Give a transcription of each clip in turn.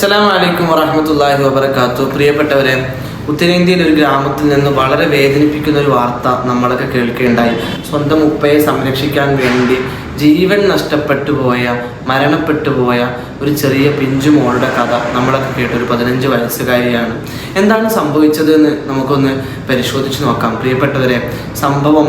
അസ്സലാം വലൈക്കും വറഹമത്തല്ലാഹി വബർക്കാത്തു പ്രിയപ്പെട്ടവരെ ഉത്തരേന്ത്യയിൽ ഒരു ഗ്രാമത്തിൽ നിന്ന് വളരെ വേദനിപ്പിക്കുന്ന ഒരു വാർത്ത നമ്മളൊക്കെ കേൾക്കുകയുണ്ടായി സ്വന്തം ഉപ്പയെ സംരക്ഷിക്കാൻ വേണ്ടി ജീവൻ നഷ്ടപ്പെട്ടു പോയ മരണപ്പെട്ടു പോയ ഒരു ചെറിയ പിഞ്ചു മോളുടെ കഥ നമ്മളൊക്കെ കേട്ടൊരു പതിനഞ്ച് വയസ്സുകാരിയാണ്. എന്താണ് സംഭവിച്ചതെന്ന് നമുക്കൊന്ന് പരിശോധിച്ച് നോക്കാം. പ്രിയപ്പെട്ടവരെ സംഭവം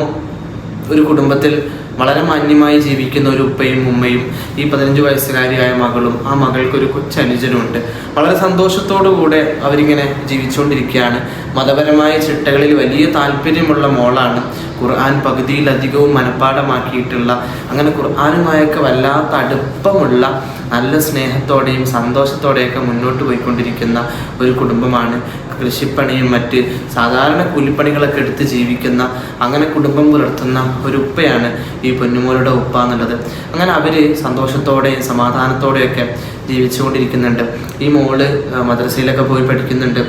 ഒരു കുടുംബത്തിൽ വളരെ മാന്യമായി ജീവിക്കുന്ന ഒരു ഉപ്പയും ഉമ്മയും ഈ പതിനഞ്ച് വയസ്സുകാരിയായ മകളും ആ മകൾക്കൊരു കൊച്ചനുജനുണ്ട് വളരെ സന്തോഷത്തോടു കൂടെ അവരിങ്ങനെ ജീവിച്ചുകൊണ്ടിരിക്കുകയാണ്. മതപരമായ ചിട്ടകളിൽ വലിയ താല്പര്യമുള്ള മോളാണ്. ഖുർആൻ പകുതിയിലധികവും മനഃപ്പാടമാക്കിയിട്ടുള്ള അങ്ങനെ ഖുർആാനുമായൊക്കെ വല്ലാത്ത അടുപ്പമുള്ള നല്ല സ്നേഹത്തോടെയും സന്തോഷത്തോടെയൊക്കെ മുന്നോട്ട് പോയിക്കൊണ്ടിരിക്കുന്ന ഒരു കുടുംബമാണ്. കൃഷിപ്പണിയും മറ്റ് സാധാരണ കൂലിപ്പണികളൊക്കെ എടുത്ത് ജീവിക്കുന്ന അങ്ങനെ കുടുംബം പുലർത്തുന്ന ഒരു ഉപ്പയാണ് ഈ പൊന്നുമോളുടെ ഉപ്പ എന്നുള്ളത്. അങ്ങനെ അവർ സന്തോഷത്തോടെയും സമാധാനത്തോടെയൊക്കെ ജീവിച്ചുകൊണ്ടിരിക്കുന്നുണ്ട്. ഈ മോൾ മദ്രസയിലൊക്കെ പോയി പഠിക്കുന്നുണ്ട്.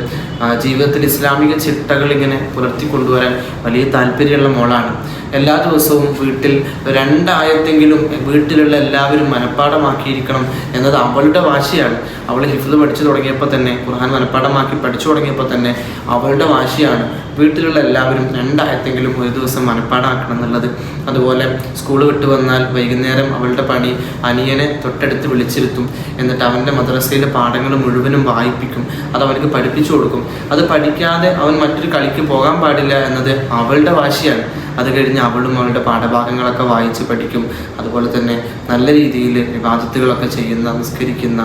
ജീവിതത്തിൽ ഇസ്ലാമിക ചിട്ടകൾ ഇങ്ങനെ പുലർത്തി കൊണ്ടുവരാൻ വലിയ താല്പര്യമുള്ള മോളാണ്. എല്ലാ ദിവസവും വീട്ടിൽ രണ്ടായത്തെങ്കിലും വീട്ടിലുള്ള എല്ലാവരും മനഃപ്പാടമാക്കിയിരിക്കണം എന്നത് അവളുടെ വാശിയാണ്. അവൾ ഹിഫ്ദ് പഠിച്ചു തുടങ്ങിയപ്പോൾ തന്നെ ഖുർഹാൻ മനഃപ്പാടമാക്കി പഠിച്ചു തുടങ്ങിയപ്പോൾ തന്നെ അവളുടെ വാശിയാണ് വീട്ടിലുള്ള എല്ലാവരും രണ്ടായത്തെങ്കിലും ഒരു ദിവസം മനഃപ്പാടമാക്കണം എന്നുള്ളത്. അതുപോലെ സ്കൂൾ വിട്ട് വന്നാൽ വൈകുന്നേരം അവളുടെ പണി അനിയനെ തൊട്ടടുത്ത് വിളിച്ചിരുത്തും. എന്നിട്ട് അവന്റെ മദ്രസയിലെ പാഠങ്ങൾ മുഴുവനും വായിപ്പിക്കും. അത് അവർക്ക് പഠിപ്പിച്ചു കൊടുക്കും. അത് പഠിക്കാതെ അവൻ മറ്റൊരു കളിക്ക് പോകാൻ പാടില്ല എന്നത് അവളുടെ വാശിയാണ്. അത് കഴിഞ്ഞ് അവളും അവളുടെ പാഠഭാഗങ്ങളൊക്കെ വായിച്ച് പഠിക്കും. അതുപോലെ തന്നെ നല്ല രീതിയിൽ വിവാദത്തുകളൊക്കെ ചെയ്യുന്ന നിസ്കരിക്കുന്ന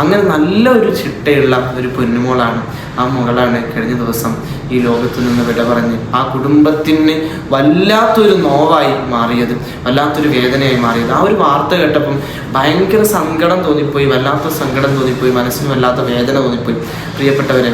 അങ്ങനെ നല്ല ഒരു ചിട്ടയുള്ള ഒരു പൊന്നുമോളാണ്. ആ മകളാണ് കഴിഞ്ഞ ദിവസം ഈ ലോകത്തു നിന്ന് വിട പറഞ്ഞ് ആ കുടുംബത്തിന് വല്ലാത്തൊരു നോവായി മാറിയത്. വല്ലാത്തൊരു വേദനയായി മാറിയത്. ആ ഒരു വാർത്ത കേട്ടപ്പം ഭയങ്കര സങ്കടം തോന്നിപ്പോയി വല്ലാത്ത സങ്കടം തോന്നിപ്പോയി മനസ്സിന് വല്ലാത്ത വേദന തോന്നിപ്പോയി. പ്രിയപ്പെട്ടവരെ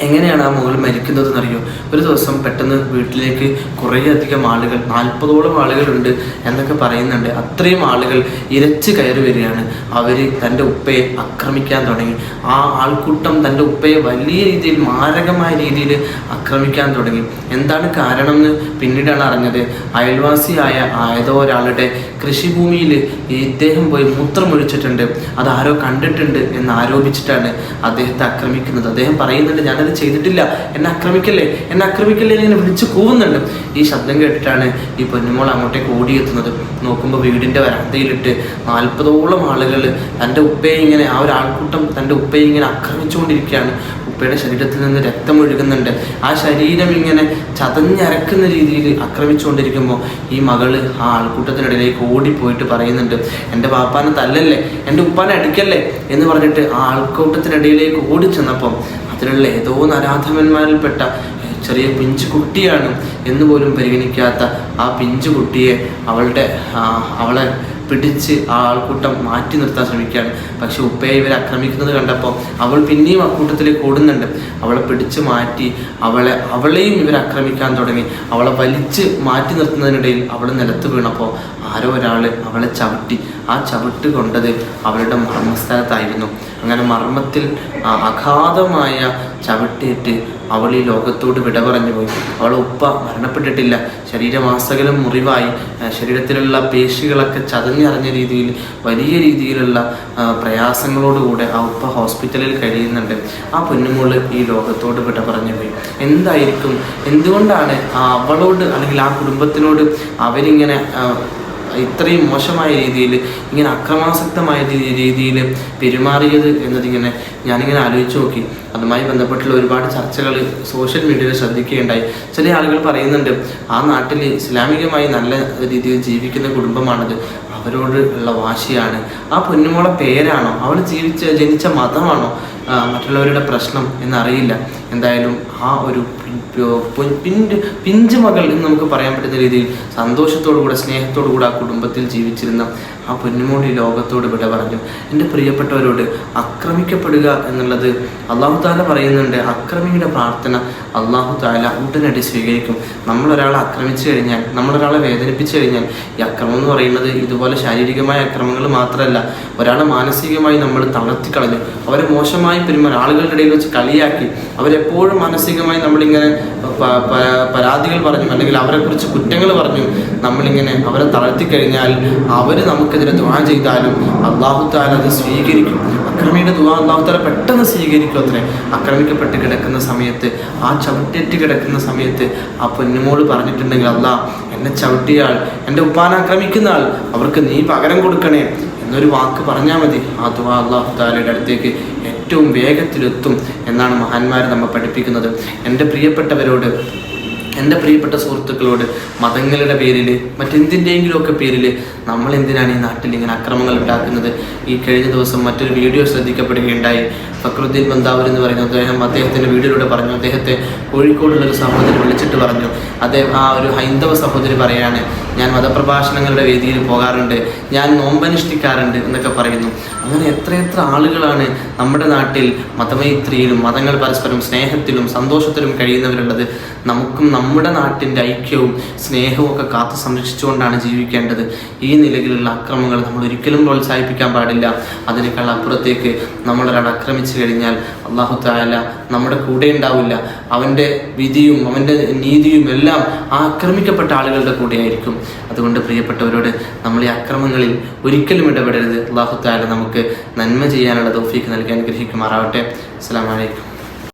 എങ്ങനെയാണ് ആ മുകൾ മരിക്കുന്നത് എന്നറിയോ ഒരു ദിവസം പെട്ടെന്ന് വീട്ടിലേക്ക് കുറേയധികം ആളുകൾ നാൽപ്പതോളം ആളുകളുണ്ട് എന്നൊക്കെ പറയുന്നുണ്ട്. അത്രയും ആളുകൾ ഇരച്ച് കയറി വരികയാണ്. അവർ തന്റെ ഉപ്പയെ ആക്രമിക്കാൻ തുടങ്ങി. ആ ആൾക്കൂട്ടം തന്റെ ഉപ്പയെ വലിയ രീതിയിൽ മാരകമായ രീതിയിൽ ആക്രമിക്കാൻ തുടങ്ങി. എന്താണ് കാരണം എന്ന് പിന്നീടാണ് അറിഞ്ഞത്. അയൽവാസിയായ ഏതോ ഒരാളുടെ കൃഷിഭൂമിയിൽ ഇദ്ദേഹം പോയി മൂത്രമൊഴിച്ചിട്ടുണ്ട്. അത് ആരോ കണ്ടിട്ടുണ്ട് എന്ന് ആരോപിച്ചിട്ടാണ് അദ്ദേഹത്തെ ആക്രമിക്കുന്നത്. അദ്ദേഹം പറയുന്നുണ്ട് ഞാനത് ചെയ്തിട്ടില്ല. എന്നെ ആക്രമിക്കല്ലേ? എന്നെ ആക്രമിക്കല്ലേ ഇങ്ങനെ വിളിച്ച് കൂവുന്നുണ്ട്. ഈ ശബ്ദം കേട്ടിട്ടാണ് ഈ പൊന്നുമോൾ അങ്ങോട്ടേക്ക് ഓടിയെത്തുന്നത്. നോക്കുമ്പോൾ വീടിന്റെ വരാന്തയിലിട്ട് നാൽപ്പതോളം ആളുകൾ തന്റെ ഉപ്പയെ ഇങ്ങനെ ആ ഒരു ആൾക്കൂട്ടം തന്റെ ഉപ്പയെ ഇങ്ങനെ ആക്രമിച്ചുകൊണ്ടിരിക്കുകയാണ്. ഉപ്പയുടെ ശരീരത്തിൽ നിന്ന് രക്തം ഒഴുകുന്നുണ്ട്. ആ ശരീരം ഇങ്ങനെ ചതഞ്ഞരക്കുന്ന രീതിയിൽ ആക്രമിച്ചുകൊണ്ടിരിക്കുമ്പോൾ ഈ മകൾ ആ ആൾക്കൂട്ടത്തിനിടയിലേക്ക് ഓടിപ്പോയിട്ട് പറയുന്നുണ്ട് എന്റെ പാപ്പാനെ തല്ലല്ലേ? എന്റെ ഉപ്പാനെ അടിക്കല്ലേ? എന്ന് പറഞ്ഞിട്ട് ആ ആൾക്കൂട്ടത്തിനിടയിലേക്ക് ഓടി ചെന്നപ്പം അതിലുള്ള ഏതോ നരാധമന്മാരിൽപ്പെട്ട ചെറിയ പിഞ്ചു കുട്ടിയാണ് എന്ന് പോലും പരിഗണിക്കാത്ത ആ പിഞ്ചു കുട്ടിയെ അവളുടെ അവളെ പിടിച്ച് ആ ആൾക്കൂട്ടം മാറ്റി നിർത്താൻ ശ്രമിക്കുകയാണ്. പക്ഷെ ഉപ്പയെ ഇവർ ആക്രമിക്കുന്നത് കണ്ടപ്പോൾ അവൾ പിന്നെയും അക്കൂട്ടത്തിലേക്ക് ഓടുന്നുണ്ട്. അവളെ പിടിച്ച് മാറ്റി അവളെ അവളെയും ഇവർ ആക്രമിക്കാൻ തുടങ്ങി. അവളെ വലിച്ച് മാറ്റി നിർത്തുന്നതിനിടയിൽ അവൾ നിലത്ത് വീണപ്പോൾ ആരോ ഒരാൾ അവളെ ചവിട്ടി. ആ ചവിട്ട് കൊണ്ടത് അവളുടെ മർമ്മസ്ഥലത്തായിരുന്നു. അങ്ങനെ മർമ്മത്തിൽ ആ അഗാധമായ ചവിട്ടേറ്റ് അവൾ ഈ ലോകത്തോട് വിട പറഞ്ഞു പോയി. അവളെ ഉപ്പ മരണപ്പെട്ടിട്ടില്ല. ശരീരമാസകലം മുറിവായി. ശരീരത്തിലുള്ള പേശികളൊക്കെ ചതഞ്ഞറിഞ്ഞ രീതിയിൽ വലിയ രീതിയിലുള്ള പ്രയാസങ്ങളോടുകൂടെ ആ ഉപ്പ ഹോസ്പിറ്റലിൽ കഴിയുന്നുണ്ട്. ആ പൊന്നുമോൾ ഈ ലോകത്തോട് വിട പറഞ്ഞു പോയി. എന്തായിരിക്കും? എന്തുകൊണ്ടാണ് അവളോട് അല്ലെങ്കിൽ ആ കുടുംബത്തിനോട് അവരിങ്ങനെ ഇത്രയും മോശമായ രീതിയിൽ ഇങ്ങനെ അക്രമാസക്തമായ രീതിയിൽ പെരുമാറിയത് എന്നതിങ്ങനെ ഞാനിങ്ങനെ ആലോചിച്ച് നോക്കി. അതുമായി ബന്ധപ്പെട്ടുള്ള ഒരുപാട് ചർച്ചകൾ സോഷ്യൽ മീഡിയയിൽ ശ്രദ്ധിക്കുകയുണ്ടായി. ചില ആളുകൾ പറയുന്നുണ്ട് ആ നാട്ടിൽ ഇസ്ലാമികമായി നല്ല രീതിയിൽ ജീവിക്കുന്ന കുടുംബമാണത്. അവരോട് ഉള്ള വാശിയാണ്. ആ പൊന്നുമോളെ പേരാണോ? അവൾ ജീവിച്ച ജനിച്ച മതമാണോ? മറ്റുള്ളവരുടെ പ്രശ്നം എന്നറിയില്ല. എന്തായാലും ആ ഒരു പിഞ്ച് പിഞ്ച് മകൾ എന്ന് നമുക്ക് പറയാൻ പറ്റുന്ന രീതിയിൽ സന്തോഷത്തോടു കൂടെ സ്നേഹത്തോടു കൂടെ ആ കുടുംബത്തിൽ ജീവിച്ചിരുന്ന ആ പൊന്നുമോടി ലോകത്തോട് വിട പറഞ്ഞു. എന്റെ പ്രിയപ്പെട്ടവരോട് ആക്രമിക്കപ്പെടുക എന്നുള്ളത് അള്ളാഹു താല പറയുന്നുണ്ട്. അക്രമിയുടെ പ്രാർത്ഥന അള്ളാഹു താല ഉടനടി സ്വീകരിക്കും. നമ്മളൊരാളെ ആക്രമിച്ചു കഴിഞ്ഞാൽ നമ്മളൊരാളെ വേദനിപ്പിച്ചു കഴിഞ്ഞാൽ ഈ അക്രമം എന്ന് പറയുന്നത് ഇതുപോലെ ശാരീരികമായ അക്രമങ്ങൾ മാത്രമല്ല ഒരാളെ മാനസികമായി നമ്മൾ തളർത്തിക്കളഞ്ഞു അവരെ മോശമായി പെരുമാറി ആളുകളുടെ ഇടയിൽ വെച്ച് കളിയാക്കി അവരെപ്പോഴും മാനസികമായി നമ്മളിങ്ങനെ പരാതികൾ പറഞ്ഞു അല്ലെങ്കിൽ അവരെക്കുറിച്ച് കുറ്റങ്ങൾ പറഞ്ഞു നമ്മളിങ്ങനെ അവരെ തളർത്തി കഴിഞ്ഞാൽ അവർ നമുക്കെതിരെ ദ്വാ ചെയ്താലും അള്ളാഹു താല അത് സ്വീകരിക്കും. അക്രമിയുടെ ദുവാ അള്ളാഹുത്താല പെട്ടെന്ന് സ്വീകരിക്കും അത്രേ. ആക്രമിക്കപ്പെട്ട് കിടക്കുന്ന സമയത്ത് ആ ചവിട്ടേറ്റ് കിടക്കുന്ന സമയത്ത് ആ പൊന്നുമോൾ പറഞ്ഞിട്ടുണ്ടെങ്കിൽ അല്ലാ എന്നെ ചവിട്ടിയാൾ എന്റെ ഉപ്പാനെ ആക്രമിക്കുന്ന ആൾ അവർക്ക് നീ പകരം കൊടുക്കണേ എന്നൊരു വാക്ക് പറഞ്ഞാൽ മതി. ആ ദുവാ അള്ളാഹു താലയുടെ അടുത്തേക്ക് ഏറ്റവും വേഗത്തിലെത്തും എന്നാണ് മഹാന്മാർ നമ്മെ പഠിപ്പിക്കുന്നത്. എന്റെ പ്രിയപ്പെട്ടവരോട് എന്റെ പ്രിയപ്പെട്ട സുഹൃത്തുക്കളോട് മതങ്ങളുടെ പേരിൽ മറ്റെന്തിന്റെയെങ്കിലുമൊക്കെ പേരിൽ നമ്മൾ എന്തിനാണ് ഈ നാട്ടിൽ ഇങ്ങനെ അക്രമങ്ങൾ ഉണ്ടാക്കുന്നത്? ഈ കഴിഞ്ഞ ദിവസം മറ്റൊരു വീഡിയോ ശ്രദ്ധിക്കപ്പെടുകയുണ്ടായി. ഫക്രുദ്ദീൻ ബന്താവൂർ എന്ന് പറയുന്ന അദ്ദേഹം അദ്ദേഹത്തിന്റെ വീഡിയോയിലൂടെ പറഞ്ഞു. അദ്ദേഹത്തെ കോഴിക്കോടുള്ള ഒരു സഹോദരി വിളിച്ചിട്ട് പറഞ്ഞു. അദ്ദേഹം ആ ഒരു ഹൈന്ദവ സഹോദരി പറയാണ് ഞാൻ മതപ്രഭാഷണങ്ങളുടെ വേദിയിൽ പോകാറുണ്ട്. ഞാൻ നോമ്പനുഷ്ഠിക്കാറുണ്ട് എന്നൊക്കെ പറയുന്നു. അങ്ങനെ എത്രയെത്ര ആളുകളാണ് നമ്മുടെ നാട്ടിൽ മതമൈത്രിയിലും മതങ്ങൾ പരസ്പരം സ്നേഹത്തിലും സന്തോഷത്തിലും കഴിയുന്നവരുള്ളത്. നമുക്കും നമ്മുടെ നാട്ടിന്റെ ഐക്യവും സ്നേഹവും ഒക്കെ കാത്തു സംരക്ഷിച്ചുകൊണ്ടാണ് ജീവിക്കേണ്ടത്. ഈ നിലയിലുള്ള അക്രമങ്ങൾ നമ്മൾ ഒരിക്കലും പ്രോത്സാഹിപ്പിക്കാൻ പാടില്ല. അതിനേക്കാൾ അപ്പുറത്തേക്ക് നമ്മളൊരാൾ ആക്രമിച്ചു കഴിഞ്ഞാൽ അള്ളാഹു താല നമ്മുടെ കൂടെ ഉണ്ടാവില്ല. അവന്റെ വിധിയും അവന്റെ നീതിയും എല്ലാം ആക്രമിക്കപ്പെട്ട ആളുകളുടെ കൂടെയായിരിക്കും അതുകൊണ്ട് പ്രിയപ്പെട്ടവരോട് നമ്മൾ ഈ അക്രമങ്ങളിൽ ഒരിക്കലും ഇടപെടരുത്. അള്ളാഹു താല നമുക്ക് നന്മ ചെയ്യാനുള്ള തോഫീക്ക് നൽകി അനുഗ്രഹിക്കുമാറാവട്ടെ. അസ്സാം വലൈക്കും